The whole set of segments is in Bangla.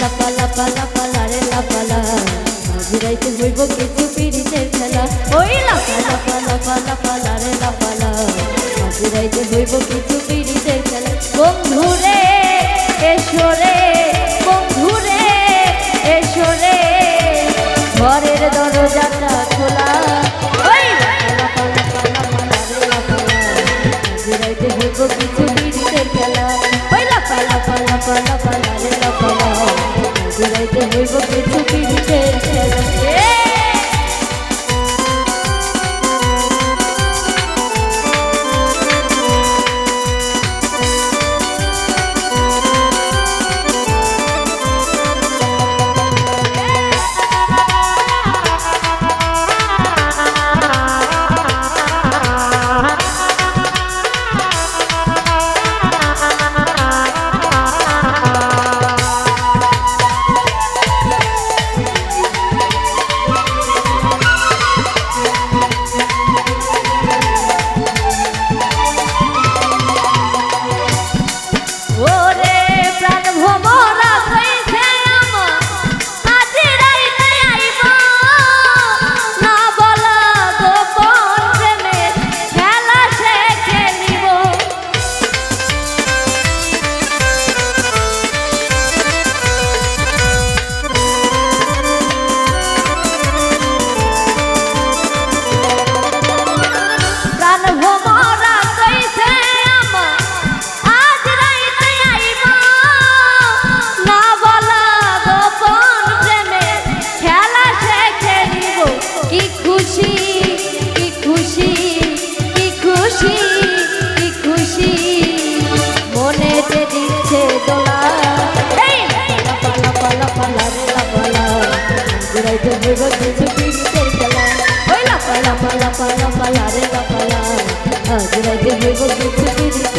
লাপা লাপা লাপা লারে লাপা লা মাঝিরাইতে হইব কিছু পিড়িতের খেলা ওই লাপা লাপা লাপা লাপা লারে লাপা লা মাঝিরাইতে হইব কিছু পিড়িতের খেলা বন্ধু রে এসো রে বন্ধু রে এসো রে ঘরের দরজাটা খোলা ওই লাপা লাপা লাপা লাপা লারে লাপা লা মাঝিরাইতে হইব কিছু পিড়িতের খেলা ওই লাপা লাপা লাপা লাপা লারে লাপা লা রাইতে হইব পিড়িতের খেলা Oh. লাপালা পালা পালা রে লাপালা ঘুরাইতে হইব কিছু পিড়িতের খেলা। ওই লাপালা পালা পালা পালা, রে লাপালা ঘুরাইতে হইব কিছু পিড়িতের খেলা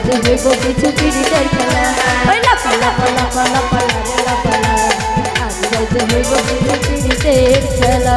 আজ হইব কিছু পিড়িতের খেলা। ওই লাপা পালা পালা পালা লাপা লা। আজ হইব কিছু পিড়িতের খেলা।